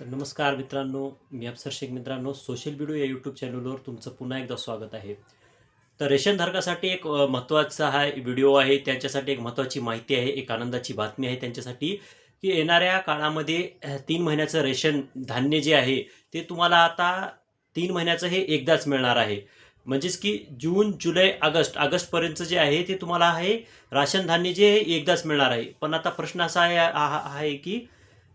तर नमस्कार मित्रांनो मी अफसर शेख मित्रांनो सोशल व्हिडिओ या यूट्यूब चॅनलवर तुमचं पुन्हा एकदा स्वागत आहे. तर रेशनधारकासाठी एक महत्त्वाचा हा व्हिडिओ आहे त्यांच्यासाठी एक महत्त्वाची माहिती आहे एक आनंदाची बातमी आहे त्यांच्यासाठी की येणाऱ्या काळामध्ये तीन महिन्याचं रेशन धान्य जे आहे ते तुम्हाला आता तीन महिन्याचं हे एकदाच मिळणार आहे. म्हणजेच की जून जुलै ऑगस्ट ऑगस्टपर्यंत जे आहे ते तुम्हाला आहे राशन धान्य जे एकदाच मिळणार आहे. पण आता प्रश्न असा आहे आ- आ- आहे की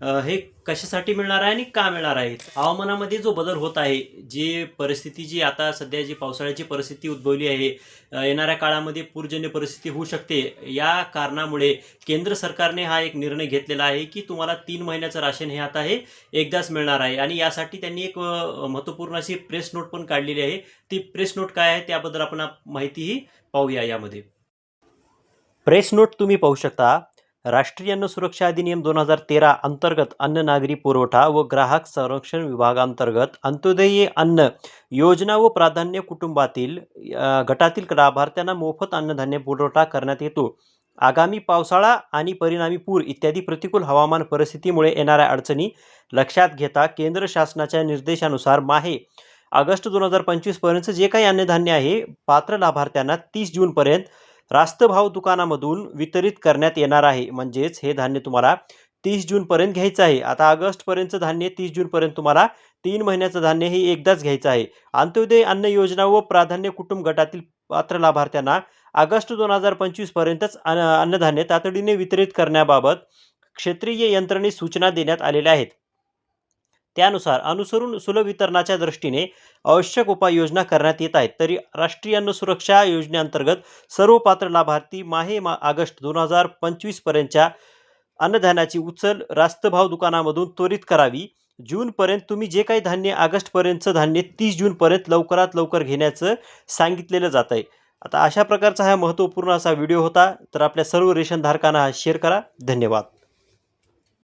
हे कशासाठी मिळणार आहे आणि का मिळणार आहे? हवामानामध्ये जो बदल होत आहे जी परिस्थिती जी आता सध्या जी पावसाळ्याची परिस्थिती उद्भवली आहे येणाऱ्या काळामध्ये पूरजन्य परिस्थिती होऊ शकते. या कारणामुळे केंद्र सरकारने हा एक निर्णय घेतलेला आहे की तुम्हाला तीन महिन्याचं राशन हे आता हे एकदाच मिळणार आहे. आणि यासाठी त्यांनी एक महत्त्वपूर्ण अशी प्रेस नोट पण काढलेली आहे. ती प्रेस नोट काय आहे त्याबद्दल आपण माहितीही पाहूया यामध्ये. प्रेस नोट तुम्ही पाहू शकता. राष्ट्रीय अन्न सुरक्षा अधिनियम दोन हजार तेरा अंतर्गत अन्न नागरी पुरवठा व ग्राहक संरक्षण विभागांतर्गत अंत्योदयी अन्न योजना व प्राधान्य कुटुंबातील गटातील लाभार्थ्यांना मोफत अन्नधान्य पुरवठा करण्यात येतो. आगामी पावसाळा आणि परिणामी पूर इत्यादी प्रतिकूल हवामान परिस्थितीमुळे येणाऱ्या अडचणी लक्षात घेता केंद्र शासनाच्या निर्देशानुसार माहे ऑगस्ट दोन हजार पंचवीसपर्यंत जे काही अन्नधान्य आहे पात्र लाभार्थ्यांना तीस जूनपर्यंत रास्त भाव दुकानामधून वितरित करण्यात येणार आहे. म्हणजेच हे धान्य तुम्हाला तीस जूनपर्यंत घ्यायचं आहे. आता ऑगस्टपर्यंतचं धान्य तीस जूनपर्यंत तुम्हाला तीन महिन्याचं धान्य हे एकदाच घ्यायचं आहे. अंत्योदय अन्न योजना व प्राधान्य कुटुंब गटातील पात्र लाभार्थ्यांना ऑगस्ट दोन हजार पंचवीसपर्यंतच अन्न अन्नधान्य तातडीने वितरित करण्याबाबत क्षेत्रीय यंत्रणेत सूचना देण्यात आलेल्या आहेत. त्यानुसार अनुसरून सुलभ वितरणाच्या दृष्टीने आवश्यक उपाययोजना करण्यात येत आहेत. तरी राष्ट्रीय अन्न सुरक्षा योजनेअंतर्गत सर्व पात्र लाभार्थी माहे मा ऑगस्ट दोन हजार पंचवीसपर्यंतच्या अन्नधान्याची उचल रास्त भाव दुकानामधून त्वरित करावी. जूनपर्यंत तुम्ही जे काही धान्य ऑगस्टपर्यंतचं धान्य तीस जूनपर्यंत लवकरात लवकर घेण्याचं सांगितलेलं जात आहे. आता अशा प्रकारचा हा महत्त्वपूर्ण असा व्हिडिओ होता. तर आपल्या सर्व रेशनधारकांना हा शेअर करा. धन्यवाद.